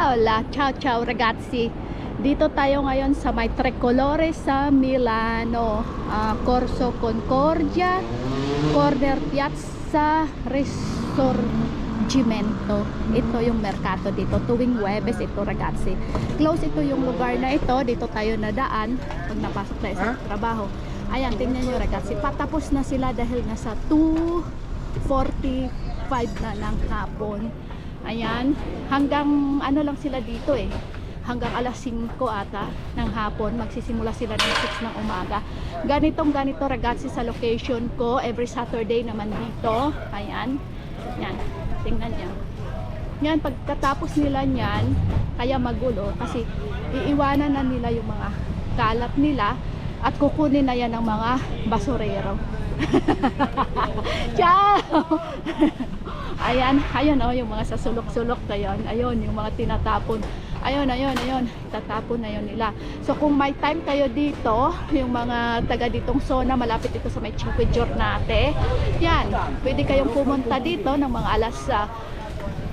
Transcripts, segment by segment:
Hola, ciao ciao ragazzi. Dito tayo ngayon sa may Tricolore sa Milano. Ah, Corso Concordia, Corner Piazza Risorgimento. Ito yung merkato dito. Tuwing Webes ito ragazzi. Close ito yung lugar na ito. Dito tayo nadaan pag napasok tayo sa trabaho. Ayan, tingnan nyo ragazzi. Patapos na sila dahil nasa 2.45 na ng hapon. Ayan, hanggang ano lang sila dito eh. Hanggang alas 5 ata ng hapon, magsisimula sila ng 6 ng umaga. Ganitong ganito ragazzi sa location ko, every Saturday naman dito. Ayan, yan, tingnan niya. Yan, pagkatapos nila niyan, kaya magulo kasi iiwanan na nila yung mga kalat nila at kukunin na yan ng mga basurero. Ciao! Ayan, ayun oh, yung mga sa sulok-sulok na yun. Ayun, yung mga tinatapon. Ayun, ayun, ayun. Tatapon na yun nila. So kung may time kayo dito, yung mga taga ditong zona, malapit ito sa may Cinque Giornate, yan, pwede kayong pumunta dito ng mga alas ah,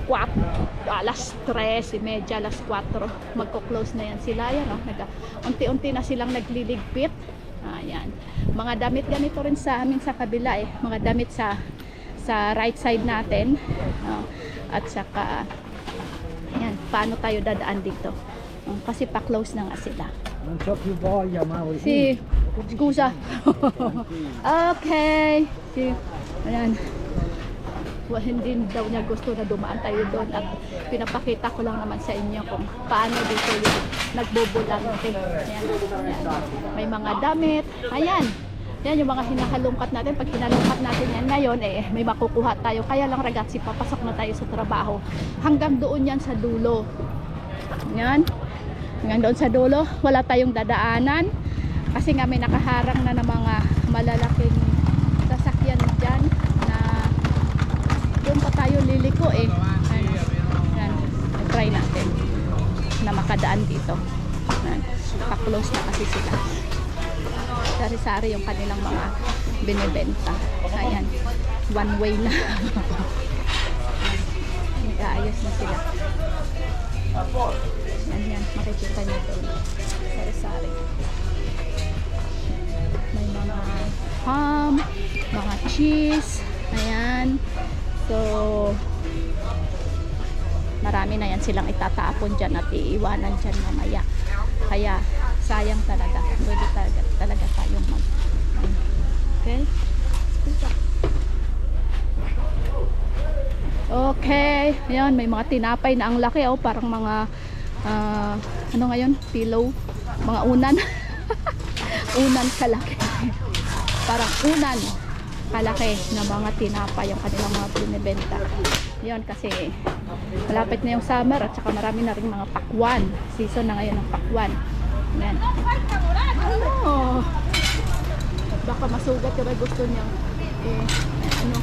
4, alas 3, medya alas 4, magko-close na yan sila. Yan, oh, nag, unti-unti na silang nagliligpit. Ayan. Mga damit ganito rin sa amin sa kabila eh. Mga damit sa sa right side natin. Oh, at saka ayan, paano tayo dadaan dito? Oh, kasi pa-close na nga sila. Si, scusa. okay. Si, ayan. Well, hindi daw niya gusto na dumaan tayo doon at pinapakita ko lang naman sa inyo kung paano dito yung nagbubulante. Ayan, ayan. May mga damit. Ayan. Yan yung mga hinahalungkat natin. Pag hinalungkat natin yan ngayon, eh, may makukuha tayo. Kaya lang ragazzi, papasok na tayo sa trabaho. Hanggang doon yan sa dulo. Yan. Hanggang doon sa dulo, wala tayong dadaanan. Kasi nga may nakaharang na ng mga malalaking sasakyan dyan na doon pa liliko eh. Yan. Yan. Try natin na makadaan dito. Pa-close na kasi sila. Sari-sari yung kanilang mga binibenta. Ayan. One way na. Nag-aayos na sila. Yan yan. Makikita niyo doon. Sari-sari. May mga ham, mga cheese. Ayan. So, marami na yan silang itatapon dyan at iiwanan dyan mamaya. Kaya, sayang talaga. Pwede talaga, talaga tayong mag... Okay? Okay. Ayan, may mga tinapay na ang laki. Oh, parang mga, ah, ano ngayon? Pillow. Mga unan. unan kalaki. parang unan kalaki na mga tinapay yung kanilang mga binibenta. Yun kasi malapit na yung summer at saka marami na rin mga pakwan. Season na ngayon ng pakwan. Yan. Ano? Baka masugat ba gusto niya eh, ano,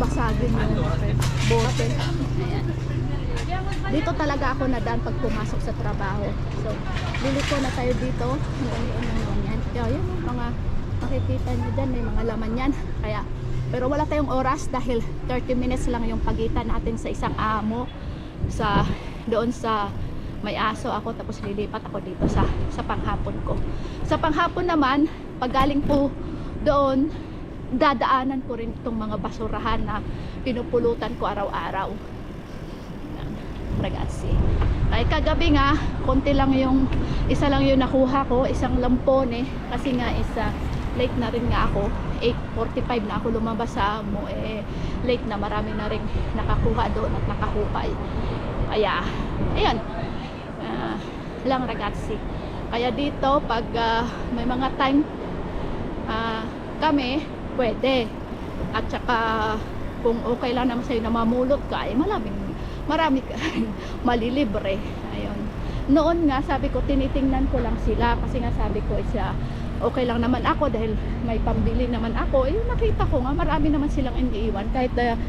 basagin yung bote. Dito talaga ako nadaan pag pumasok sa trabaho. So, liliko na tayo dito. Lang naman yan. Kaya yun, mga makikita nyo dyan, may mga laman yan. Kaya, pero wala tayong oras dahil 30 minutes lang yung pagitan natin sa isang amo sa doon sa may aso ako tapos lilipat ako dito sa sa panghapon ko. Sa panghapon naman, pag galing po doon, dadaanan ko rin itong mga basurahan na pinupulutan ko araw-araw. Ragazzi. Ay kagabi nga, konti lang yung isa lang yung nakuha ko, isang lampone kasi nga isa late na rin nga ako. 8.45 na ako lumabas sa amo eh late na marami na rin nakakuha doon at nakahupay. Kaya ayan Ah, lang ragazzi kaya dito pag ah, may mga time ah, kami pwede. At saka kung okay lang naman sa'yo na mamulot ka eh maraming marami ka malilibre. Ayun. Noon nga sabi ko tinitingnan ko lang sila kasi nga sabi ko isa okay lang naman ako dahil may pambili naman ako eh nakita ko nga marami naman silang iniiwan. Kahit na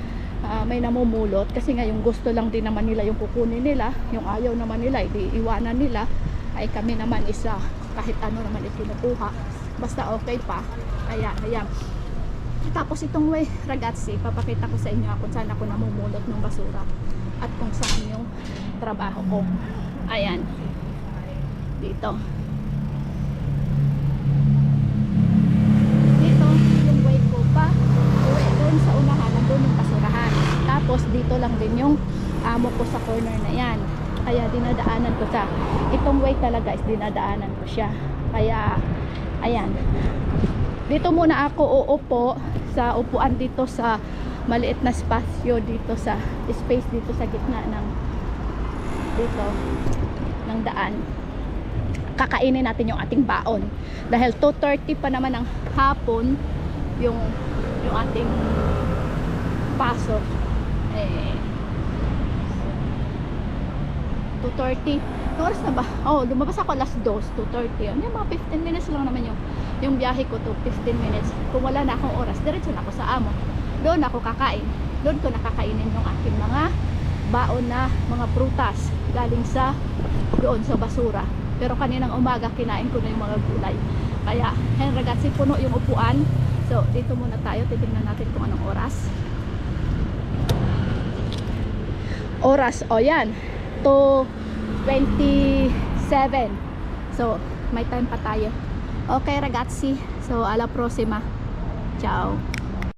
ah, may namumulot kasi nga yung gusto lang din naman nila yung kukunin nila yung ayaw naman nila hindi iwanan nila ay kami naman isa kahit ano naman ikinukuha. Basta okay pa. Kaya ayan. Tapos itong way ragazzi papakita ko sa inyo kung saan ako namumulot ng basura at kung saan yung trabaho ko. Ayan. Dito, yung way ko pa. Uwi doon sa unahan, nandun yung basurahan. Tapos dito lang din yung amo ko sa corner na yan. Kaya dinadaanan ko sa itong way talaga is dinadaanan ko siya. Kaya ayan. Dito muna ako uupo sa upuan dito sa maliit na spasyo dito sa space dito sa gitna ng dito ng daan kakainin natin yung ating baon dahil 2.30 pa naman ng hapon yung yung ating pasok 2.30 Anong na ba? Oh, lumabas ako alas 2, 2.30. Ano yung mga 15 minutes lang naman yung yung biyahe ko to 15 minutes. Kung wala na akong oras, diretso na ako sa amo. Doon ako kakain. Doon ko nakakainin yung aking mga baon na mga prutas galing sa doon sa basura. Pero kaninang umaga kinain ko na yung mga gulay. Kaya, hen ragazzi, puno yung upuan. So, dito muna tayo. Titingnan natin kung anong oras. Oras, o yan. 2.27. So, may time pa tayo. Okay ragazzi. So, alla prossima. Ciao.